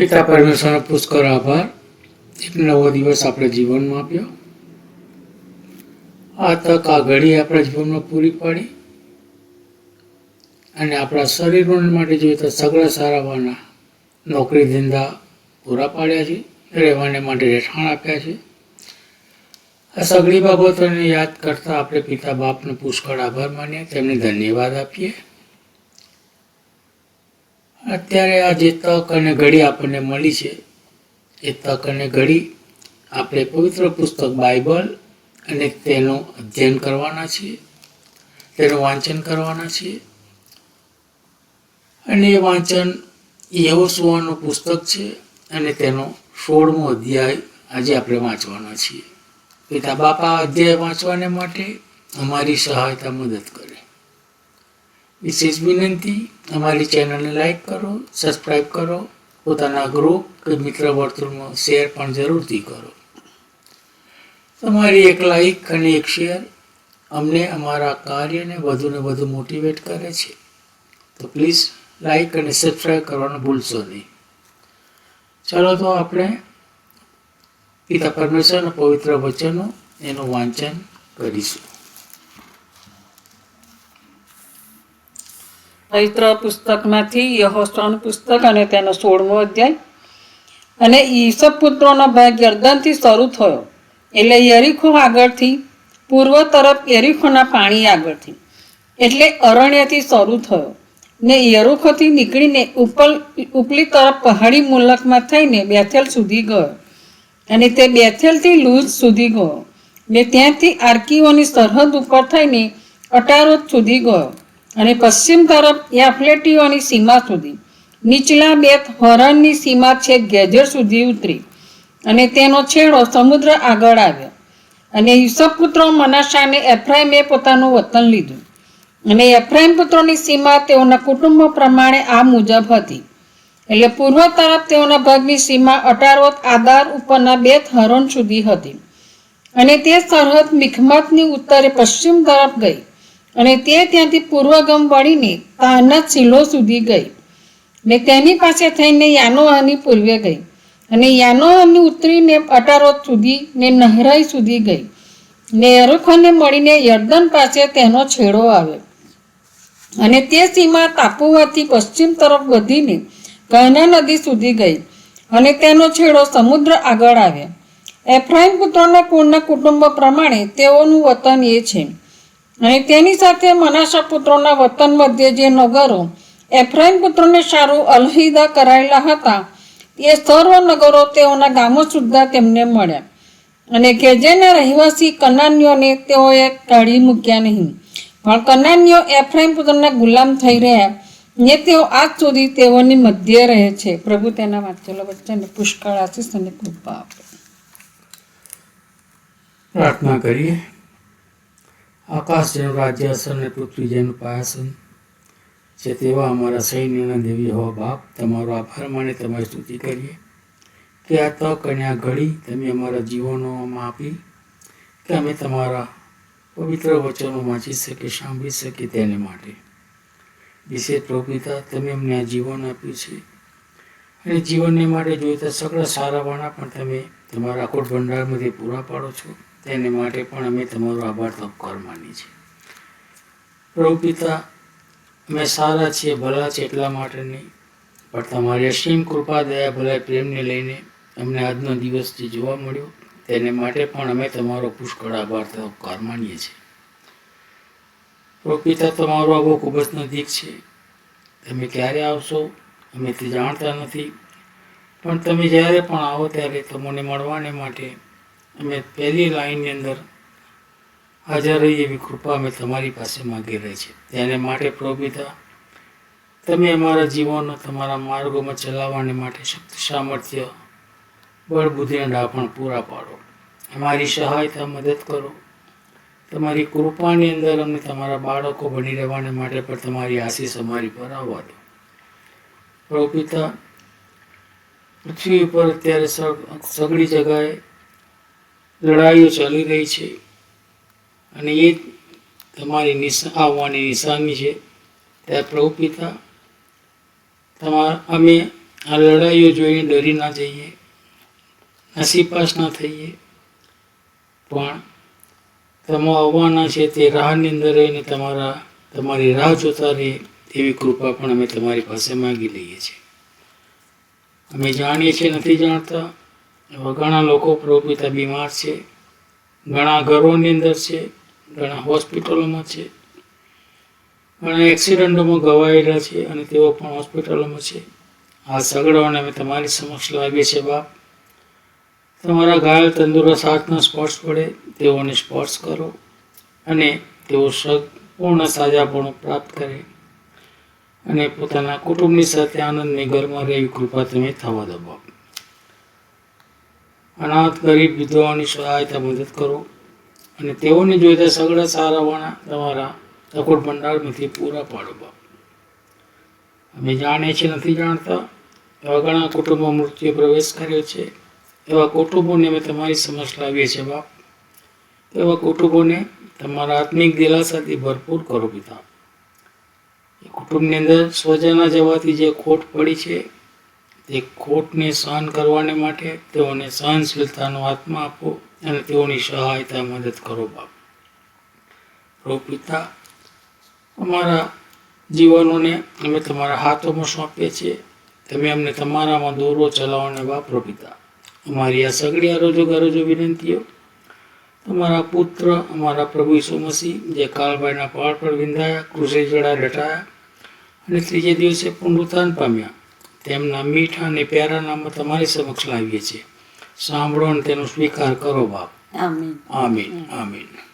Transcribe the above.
પિતા પરમેશ્વરનો પુષ્કળ આભાર. એક નવો દિવસ આપણે જીવનમાં આપ્યો. આ તક, આ ઘડી આપણા જીવનમાં પૂરી પાડી. અને આપણા શરીર માટે જોઈએ તો સગળા સારાવાના નોકરી ધંધા પૂરા પાડ્યા છે. રહેવાને માટે રહેઠાણ આપ્યા છે. આ સગળી બાબતોને યાદ કરતા આપણે પિતા બાપનો પુષ્કળ આભાર માનીએ. તેમને ધન્યવાદ આપીએ. અત્યારે આ જે તક અને ઘડી આપણને મળી છે, એ તક અને ઘડી આપણે પવિત્ર પુસ્તક બાઇબલ અને તેનું અધ્યયન કરવાના છીએ, તેનું વાંચન કરવાના છીએ. અને એ વાંચન યહોશુઆનું પુસ્તક છે અને તેનો સોળમો અધ્યાય આજે આપણે વાંચવાના છીએ. પિતા બાપા અધ્યાય વાંચવાને માટે અમારી સહાયતા મદદ કરે. વિશેષ વિનંતી અમારી ચેનલને લાઈક કરો સબસ્ક્રાઈબ કરો. પોતાના ગ્રુપ કે મિત્ર વર્તુળમાં શેર પણ જરૂરથી કરો. તમારી એક લાઈક અને એક શેર અમને અમારા કાર્યને વધુને વધુ મોટિવેટ કરે છે. તો પ્લીઝ લાઈક અને સબસ્ક્રાઈબ કરવાનું ભૂલશો નહીં. ચાલો તો આપણે પિતા પરમેશ્વરના પવિત્ર વચનો એનું વાંચન કરીશું. પવિત્ર પુસ્તકમાંથી યહોસ્વાનું પુસ્તક અને તેનો સોળમો અધ્યાય. અને ઈસબ પુત્રોનો ભાગ યર્દનથી શરૂ થયો. એટલે યરીખો આગળથી, પૂર્વ તરફ યરીખોના પાણી આગળથી. એટલે અરણ્યથી શરૂ થયો. ને યરુખોથી નીકળીને ઉપલ, ઉપલી તરફ પહાડી મુલકમાં થઈને બેથેલ સુધી ગયો. અને તે બેથેલથી લૂજ સુધી ગયો. ને ત્યાંથી આર્કીઓની સરહદ ઉપર થઈને અટારોત સુધી ગયો. અને પશ્ચિમ તરફ એફલેટીઓની સીમા સુધી. નીચલા બેત હરણની સીમા છેક ગેજર સુધી ઉતરી. અને તેનો છેડો સમુદ્ર આગળ આવ્યો. અને યુસફ પુત્રો મનાશાને એફ્રાઇમે પોતાનું વતન લીધું. અને એફ્રાઇમ પુત્રોની સીમા તેઓના કુટુંબો પ્રમાણે આ મુજબ હતી. એટલે પૂર્વ તરફ તેઓના ભાગની સીમા અટારોત આદાર ઉપરના બેત હરણ સુધી હતી. અને તે સરહદ મિખમતની ઉત્તરે પશ્ચિમ તરફ ગઈ. અને તે ત્યાંથી પૂર્વગમ વળીને તાના સિલો સુધી ગઈ. ને તેની પાસે થઈને યાનોહાની પૂર્વે ગઈ અને યાનોહાની ઉતરીને અટારોત સુધી ને નહરાઈ સુધી ગઈ. ને એરુખોને મળીને યર્દન પાસે તેનો છેડો આવ્યો. અને તે સીમા તાપુવાથી પશ્ચિમ તરફ વધીને કહના નદી સુધી ગઈ અને તેનો છેડો સમુદ્ર આગળ આવ્યો. એફ્રાઇમ પુત્રોના કુળના કુટુંબ પ્રમાણે તેઓનું વતન એ છે. અને તેની સાથે મનાસા પુત્રોના વતન મધ્ય જે નગરો એફ્રાઈમ પુત્રોને સારું અલહિદા કરાયેલા હતા, એ સર્વ નગરો તેઓના ગામો સુદ્ધા તેમને મળ્યા. અને ગેજેના રહેવાસી કનાન્યોને તેઓએ કાઢી મૂક્યા નહીં. પણ કનાન્યો એફ્રાઈમ પુત્રના ગુલામ થઈ રહ્યા ને તેઓ આજ સુધી તેઓની મધ્ય રહે છે. પ્રભુ તેના વાંચેલો વચ્ચે પુષ્કળ આશીષ અને કૃપા આપે. પ્રાર્થના કરીએ. આકાશ જેનું રાજ્ય અસર અને પૃથ્વી જેનું પાયાસન. છે તેવા અમારા સૈન્યના દેવી હો બાપ, તમારો આભાર માને તમારી સ્તુતિ કરીએ. કે આ તક અને આ ઘડી તમે અમારા જીવનોમાં આપી, કે અમે તમારા પવિત્ર વચનો વાંચી શકીએ, સાંભળી શકીએ તેને માટે. વિશેષ પ્રભુતા તમે અમને આ જીવન આપ્યું છે. અને જીવનને માટે જોઈતા સગળા સારાવાણા પણ તમે તમારા કોટ ભંડારમાંથી પૂરા પાડો છો. તેને માટે પણ અમે તમારો આભાર તપકાર માની છે પ્રભુ પિતા અમે સારા છીએ, ભલા છે એટલા માટે નહીં પણ તમારી અસીમ કૃપા, દયા, ભલાઈ, પ્રેમને લઈને અમને આજનો દિવસ જે જોવા મળ્યો, તેને માટે પણ અમે તમારો પુષ્કળ આભાર તપકાર માનીએ છીએ. પ્રભુ પિતા તમારો આવો ખૂબ જ નજીક છે. તમે ક્યારે આવશો, અમે તે જાણતા નથી. પણ તમે જ્યારે પણ આવો ત્યારે તમને મળવાને માટે અમે પહેલી લાઈનની અંદર હાજર રહી એવી કૃપા અમે તમારી પાસે માગી રહી છે. તેને માટે પ્રોપિતા તમે અમારા જીવનનો તમારા માર્ગોમાં ચલાવવાને માટે શક્તિ સામર્થ્ય, બળ, બુદ્ધિ ડાપણ પૂરા પાડો. અમારી સહાયતા, મદદ કરો. તમારી કૃપાની અંદર અમને તમારા બાળકો બની રહેવાને માટે પણ તમારી આશીષ અમારી પર આવવા દો. પ્રોપિતા પૃથ્વી ઉપર અત્યારે સગડી જગાએ લડાઈઓ ચાલી રહી છે. અને એ તમારી નિશા, આવવાની નિશાની છે. ત્યારે પ્રભુ પિતા તમારા અમે આ લડાઈઓ જોઈને ડરી ના જઈએ, નસીપાસ ના થઈએ. પણ તમે આવવાના છે તે રાહની અંદર રહીને તમારા, તમારી રાહ જોતા રહે તેવી કૃપા પણ અમે તમારી પાસે માંગી લઈએ છીએ. અમે જાણીએ છીએ, નથી જાણતા ઘણા લોકો પ્રભુ બીમાર છે, ઘણા ઘરોની અંદર છે, ઘણા હોસ્પિટલોમાં છે, ઘણા એક્સિડન્ટોમાં ગવાયેલા છે અને તેઓ પણ હોસ્પિટલોમાં છે. આ સગડાઓને અમે તમારી સમક્ષ લાવીએ છીએ બાપ. તમારા ઘાયલ તંદુરસ્ત હાથના સ્પર્શ પડે તેઓને સ્પર્શ કરો અને તેઓ સંપૂર્ણ સાજાપણું પ્રાપ્ત કરે અને પોતાના કુટુંબની સાથે આનંદની ઘરમાં રહેવી કૃપા તમે થવા દો બાપ. અનાથ ગરીબ વિધવાઓની સહાયતા મદદ કરો અને તેઓને જોઈતા સગડા સારાવાના તમારા અકુટ ભંડારમાંથી પૂરા પાડો બાપ. અમે જાણીએ છીએ, નથી જાણતા? એવા ઘણા કુટુંબો મૃત્યુ પ્રવેશ કર્યો છે. એવા કુટુંબોને અમે તમારી સમક્ષ લાવીએ છીએ બાપ. એવા કુટુંબોને તમારા આત્મિક દિલાસાથી ભરપૂર કરો પિતા. એ કુટુંબની અંદર સ્વજના જવાથી જે ખોટ પડી છે તે ખોટને સહન કરવાને માટે તેઓને સહનશીલતાનો આત્મા આપો અને તેઓની સહાયતા મદદ કરો બાપ. પ્રભુ પિતા અમારા જીવનોને અમે તમારા હાથોમાં સોંપીએ છીએ. તમે અમને તમારામાં દોરો ચલાવવાને વાપરો પિતા અમારી આ સગડી આરોજો ગરોજો વિનંતીઓ. તમારા પુત્ર, અમારા પ્રભુ ઈસુ જે કાળભાઈના પહાડ પર વિંધાયા, કૃષિ જડા ડટાયા અને ત્રીજે દિવસે પુનરુત્થાન પામ્યા. તેમના મીઠા અને પ્યારા નામ તમારી સમક્ષ લાવીએ છીએ. સાંભળો અને તેનો સ્વીકાર કરો બાપ. આમીન. આમીન આમીન.